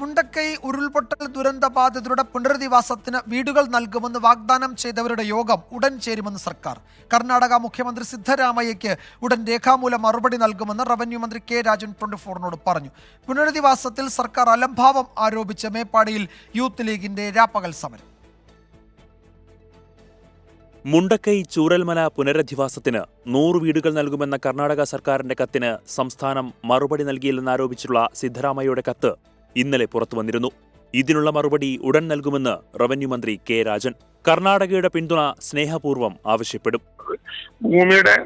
മുണ്ടക്കൈ ഉരുൾപൊട്ടൽ ദുരന്ത ബാധിതരുടെ പുനരധിവാസത്തിന് വീടുകൾ നൽകുമെന്ന് വാഗ്ദാനം ചെയ്തവരുടെ യോഗം ഉടൻ ചേരുമെന്ന് സർക്കാർ. കർണാടക മുഖ്യമന്ത്രി സിദ്ധരാമയ്യയ്ക്ക് ഉടൻ രേഖാമൂലം മറുപടി നൽകുമെന്ന് റവന്യൂ മന്ത്രി കെ രാജൻ ട്വന്റി ഫോറിനോട് പറഞ്ഞു. പുനരധിവാസത്തിൽ സർക്കാർ അലംഭാവം ആരോപിച്ച മേപ്പാടിയിൽ യൂത്ത് ലീഗിന്റെ രാപ്പകൽ സമരം. മുണ്ടക്കൈ ചൂരൽമല പുനരധിവാസത്തിന് നൂറ് വീടുകൾ നൽകുമെന്ന കർണാടക സർക്കാരിന്റെ കത്തിന് സംസ്ഥാനം മറുപടി നൽകിയില്ലെന്നാരോപിച്ചുള്ള സിദ്ധരാമയ്യയുടെ കത്ത് ഇന്നലെ പുറത്തുവന്നിരുന്നു. ഇതിനുള്ള മറുപടി ഉടൻ നൽകുമെന്ന് റവന്യൂ മന്ത്രി കെ രാജൻ. കർണാടകയുടെ പിന്തുണ സ്നേഹപൂർവം ആവശ്യപ്പെടും. ഭൂമിയുടെ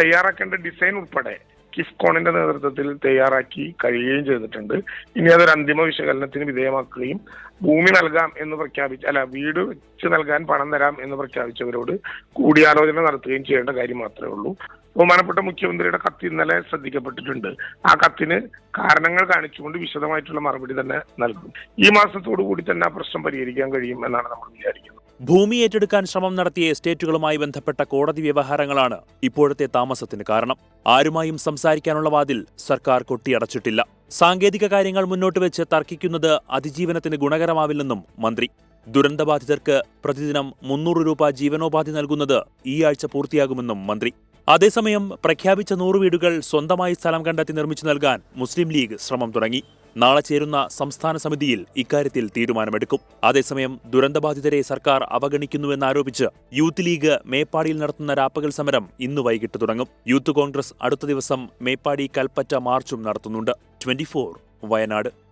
തയ്യാറാക്കേണ്ട ഡിസൈൻ ഉൾപ്പെടെ കിഫ്കോണിന്റെ നേതൃത്വത്തിൽ തയ്യാറാക്കി കഴിയുകയും ചെയ്തിട്ടുണ്ട്. ഇനി അതൊരു അന്തിമ വിശകലനത്തിന് വിധേയമാക്കുകയും ഭൂമി നൽകാം എന്ന് പ്രഖ്യാപിച്ച അല്ല വീട് വെച്ച് നൽകാൻ പണം തരാം എന്ന് പ്രഖ്യാപിച്ചവരോട് കൂടിയാലോചന നടത്തുകയും ചെയ്യേണ്ട കാര്യം മാത്രമേ ഉള്ളൂ. ബഹുമാനപ്പെട്ട മുഖ്യമന്ത്രിയുടെ കത്ത് ഇന്നലെ ശ്രദ്ധിക്കപ്പെട്ടിട്ടുണ്ട്. ആ കത്തിന് കാരണങ്ങൾ കാണിച്ചുകൊണ്ട് വിശദമായിട്ടുള്ള മറുപടി തന്നെ നൽകും. ഈ മാസത്തോടു കൂടി തന്നെ ആ പ്രശ്നം പരിഹരിക്കാൻ കഴിയും എന്നാണ് നമ്മൾ വിചാരിക്കുന്നത്. ഭൂമി ഏറ്റെടുക്കാൻ ശ്രമം നടത്തിയ എസ്റ്റേറ്റുകളുമായി ബന്ധപ്പെട്ട കോടതി വ്യവഹാരങ്ങളാണ് ഇപ്പോഴത്തെ താമസത്തിന് കാരണം. ആരുമായും സംസാരിക്കാനുള്ള വാതിൽ സർക്കാർ കൊട്ടിയടച്ചിട്ടില്ല. സാങ്കേതിക കാര്യങ്ങൾ മുന്നോട്ട് വെച്ച് തർക്കിക്കുന്നത് അതിജീവനത്തിന് ഗുണകരമാവില്ലെന്നും മന്ത്രി. ദുരന്തബാധിതർക്ക് പ്രതിദിനം മുന്നൂറ് രൂപ ജീവനോപാധി നൽകുന്നത് ഈ ആഴ്ച പൂർത്തിയാകുമെന്നും മന്ത്രി. അതേസമയം പ്രഖ്യാപിച്ച നൂറ് വീടുകൾ സ്വന്തമായി സ്ഥലം കണ്ടെത്തി നിർമ്മിച്ചു നൽകാൻ മുസ്ലിം ലീഗ് ശ്രമം തുടങ്ങി. നാളെ ചേരുന്ന സംസ്ഥാന സമിതിയിൽ ഇക്കാര്യത്തിൽ തീരുമാനമെടുക്കും. അതേസമയം ദുരന്തബാധിതരെ സർക്കാർ അവഗണിക്കുന്നുവെന്നാരോപിച്ച് യൂത്ത് ലീഗ് മേപ്പാടിയിൽ നടത്തുന്ന രാപ്പകൽ സമരം ഇന്ന് വൈകിട്ട് തുടങ്ങും. യൂത്ത് കോൺഗ്രസ് അടുത്ത ദിവസം മേപ്പാടി കൽപ്പറ്റ മാർച്ചും നടത്തുന്നുണ്ട്. ട്വന്റി വയനാട്.